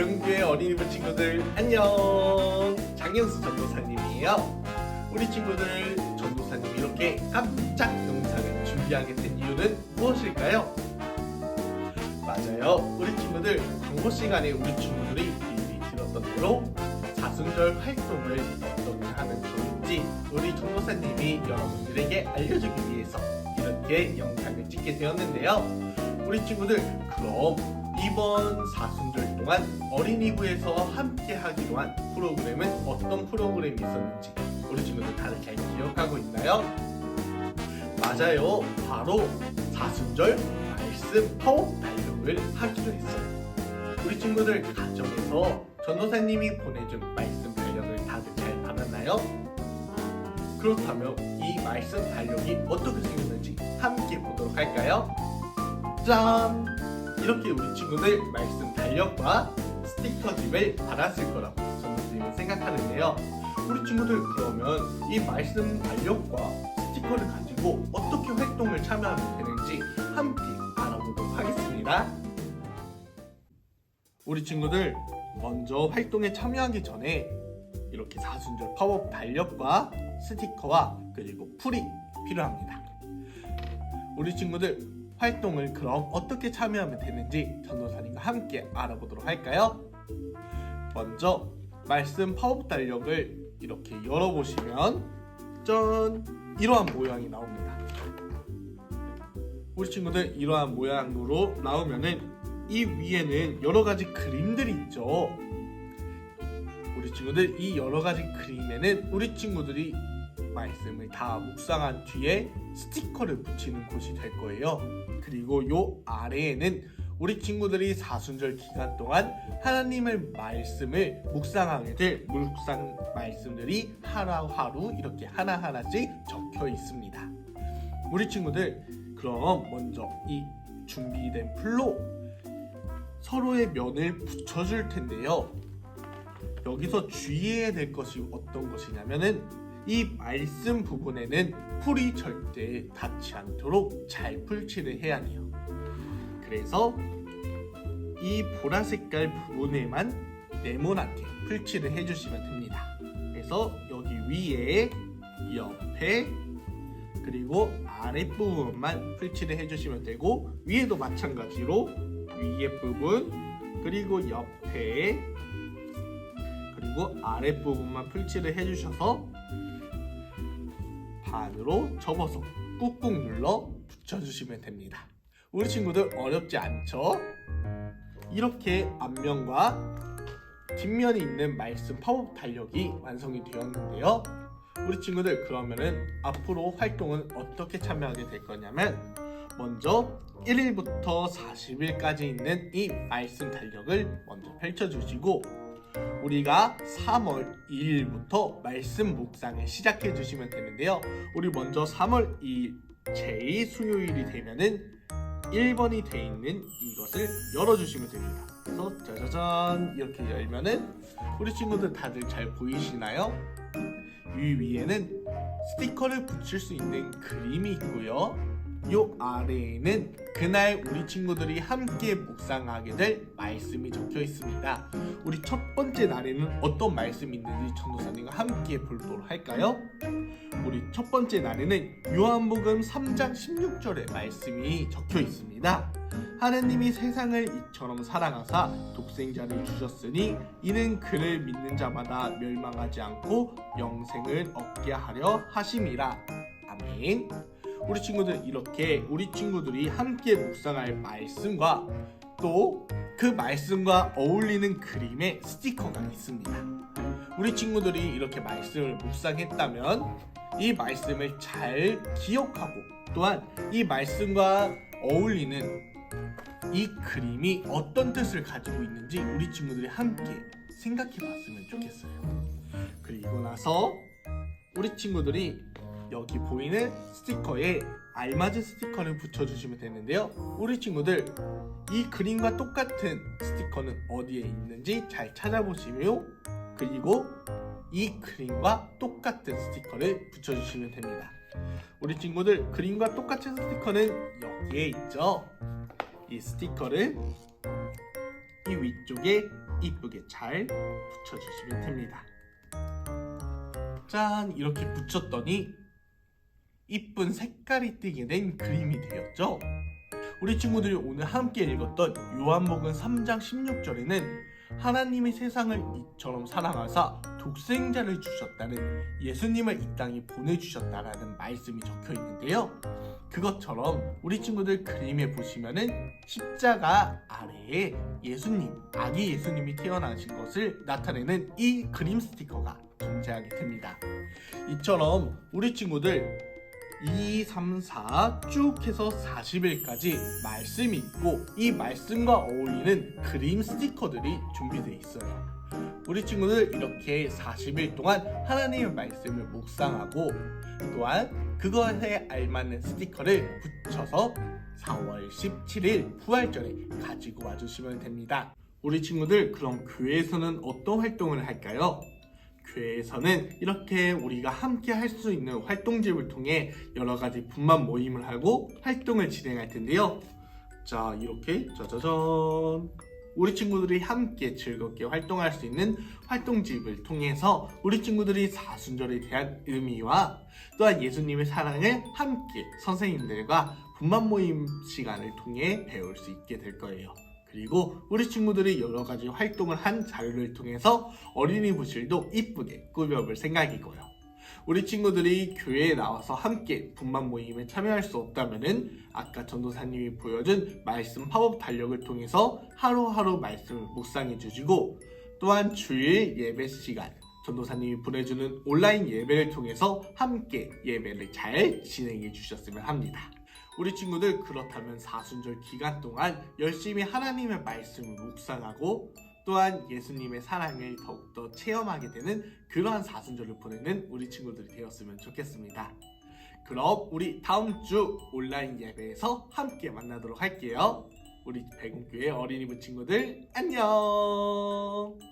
병규의 어린이부 친구들 안녕. 장영수 전도사님이에요. 우리 친구들 전도사님이 이렇게 깜짝 영상을 준비하게 된 이유는 무엇일까요? 맞아요. 우리 친구들 광고 시간에 우리 친구들이 미리 들었던 대로 사순절 활동을 어떻게 하면 좋은지 우리 전도사님이 여러분들에게 알려주기 위해서 이렇게 영상을 찍게 되었는데요. 우리 친구들 그럼 이번 사순절 동안 어린이부에서 함께 하기로 한 프로그램은 어떤 프로그램이 있었는지 우리 친구들 다들 잘 기억하고 있나요? 맞아요. 바로 사순절 말씀 파워 발령을 하기로 했어요. 우리 친구들 가정에서 전도사님이 보내준 말씀 발령을 다들 잘 받았나요? 그렇다면 이 말씀 발령이 어떻게 생겼는지 함께 보도록 할까요? 짠! 이렇게 우리 친구들 말씀 달력과 스티커집을 받았을 거라고 전도사님은 생각하는데요. 우리 친구들 그러면 이 말씀 달력과 스티커를 가지고 어떻게 활동을 참여하면 되는지 함께 알아보도록 하겠습니다. 우리 친구들 먼저 활동에 참여하기 전에 이렇게 사순절 파워 달력과 스티커와 그리고 풀이 필요합니다. 우리 친구들 활동을 그럼 어떻게 참여하면 되는지 전도사님과 함께 알아보도록 할까요? 먼저 말씀 파워 달력을 이렇게 열어보시면 짠 이러한 모양이 나옵니다. 우리 친구들 이러한 모양으로 나오면은 이 위에는 여러 가지 그림들이 있죠. 우리 친구들 이 여러 가지 그림에는 우리 친구들이 말씀을 다 묵상한 뒤에 스티커를 붙이는 곳이 될 거예요. 그리고 요 아래에는 우리 친구들이 사순절 기간 동안 하나님의 말씀을 묵상하게 될 묵상 말씀들이 하루하루 이렇게 하나하나씩 적혀 있습니다. 우리 친구들 그럼 먼저 이 준비된 풀로 서로의 면을 붙여줄 텐데요. 여기서 주의해야 될 것이 어떤 것이냐면은 이 말씀 부분에는 풀이 절대 닿지 않도록 잘 풀칠을 해야 해요. 그래서 이 보라 색깔 부분에만 네모나게 풀칠을 해주시면 됩니다. 그래서 여기 위에 옆에 그리고 아랫부분만 풀칠을 해주시면 되고 위에도 마찬가지로 위에 부분 그리고 옆에 그리고 아랫부분만 풀칠을 해주셔서 반으로 접어서 꾹꾹 눌러 붙여주시면 됩니다. 우리 친구들 어렵지 않죠? 이렇게 앞면과 뒷면이 있는 말씀 파워 달력이 완성이 되었는데요. 우리 친구들 그러면은 앞으로 활동은 어떻게 참여하게 될 거냐면 먼저 1일부터 40일까지 있는 이 말씀 달력을 먼저 펼쳐주시고 우리가 3월 2일부터 말씀 묵상을 시작해 주시면 되는데요. 우리 먼저 3월 2일 제2 수요일이 되면은 1번이 돼 있는 이것을 열어주시면 됩니다. 그래서 짜자잔 이렇게 열면은 우리 친구들 다들 잘 보이시나요? 이 위에는 스티커를 붙일 수 있는 그림이 있고요. 요 아래에는 그날 우리 친구들이 함께 묵상하게 될 말씀이 적혀 있습니다. 우리 첫 번째 날에는 어떤 말씀이 있는지 전도사님과 함께 보도록 할까요? 우리 첫 번째 날에는 요한복음 3장 16절의 말씀이 적혀 있습니다. 하나님이 세상을 이처럼 사랑하사 독생자를 주셨으니 이는 그를 믿는 자마다 멸망하지 않고 영생을 얻게 하려 하심이라. 아멘. 우리 친구들 이렇게 우리 친구들이 함께 묵상할 말씀과 또 그 말씀과 어울리는 그림의 스티커가 있습니다. 우리 친구들이 이렇게 말씀을 묵상했다면 이 말씀을 잘 기억하고 또한 이 말씀과 어울리는 이 그림이 어떤 뜻을 가지고 있는지 우리 친구들이 함께 생각해 봤으면 좋겠어요. 그리고 나서 우리 친구들이 여기 보이는 스티커에 알맞은 스티커를 붙여주시면 되는데요. 우리 친구들 이 그림과 똑같은 스티커는 어디에 있는지 잘 찾아보시며 그리고 이 그림과 똑같은 스티커를 붙여주시면 됩니다. 우리 친구들 그림과 똑같은 스티커는 여기에 있죠. 이 스티커를 이 위쪽에 이쁘게 잘 붙여주시면 됩니다. 짠 이렇게 붙였더니 이쁜 색깔이 띠게 된 그림이 되었죠. 우리 친구들이 오늘 함께 읽었던 요한복음 3장 16절에는 하나님이 세상을 이처럼 사랑하사 독생자를 주셨다는 예수님을 이 땅에 보내주셨다라는 말씀이 적혀 있는데요. 그것처럼 우리 친구들 그림에 보시면은 십자가 아래에 예수님, 아기 예수님이 태어나신 것을 나타내는 이 그림 스티커가 존재하게 됩니다. 이처럼 우리 친구들 2, 3, 4 쭉 해서 40일까지 말씀이 있고 이 말씀과 어울리는 그림 스티커들이 준비되어 있어요. 우리 친구들 이렇게 40일 동안 하나님의 말씀을 묵상하고 또한 그것에 알맞는 스티커를 붙여서 4월 17일 부활절에 가지고 와주시면 됩니다. 우리 친구들 그럼 교회에서는 어떤 활동을 할까요? 교회에서는 이렇게 우리가 함께 할 수 있는 활동집을 통해 여러 가지 분만 모임을 하고 활동을 진행할 텐데요. 자, 이렇게 짜자잔. 우리 친구들이 함께 즐겁게 활동할 수 있는 활동집을 통해서 우리 친구들이 사순절에 대한 의미와 또한 예수님의 사랑을 함께 선생님들과 분만 모임 시간을 통해 배울 수 있게 될 거예요. 그리고 우리 친구들이 여러 가지 활동을 한 자료를 통해서 어린이 부실도 이쁘게 꾸며볼 생각이고요. 우리 친구들이 교회에 나와서 함께 분만 모임에 참여할 수 없다면은 아까 전도사님이 보여준 말씀 팝업 달력을 통해서 하루하루 말씀을 묵상해 주시고 또한 주일 예배 시간 전도사님이 보내주는 온라인 예배를 통해서 함께 예배를 잘 진행해 주셨으면 합니다. 우리 친구들 그렇다면 사순절 기간 동안 열심히 하나님의 말씀을 묵상하고 또한 예수님의 사랑을 더욱더 체험하게 되는 그러한 사순절을 보내는 우리 친구들이 되었으면 좋겠습니다. 그럼 우리 다음 주 온라인 예배에서 함께 만나도록 할게요. 우리 백운교회 어린이부 친구들 안녕!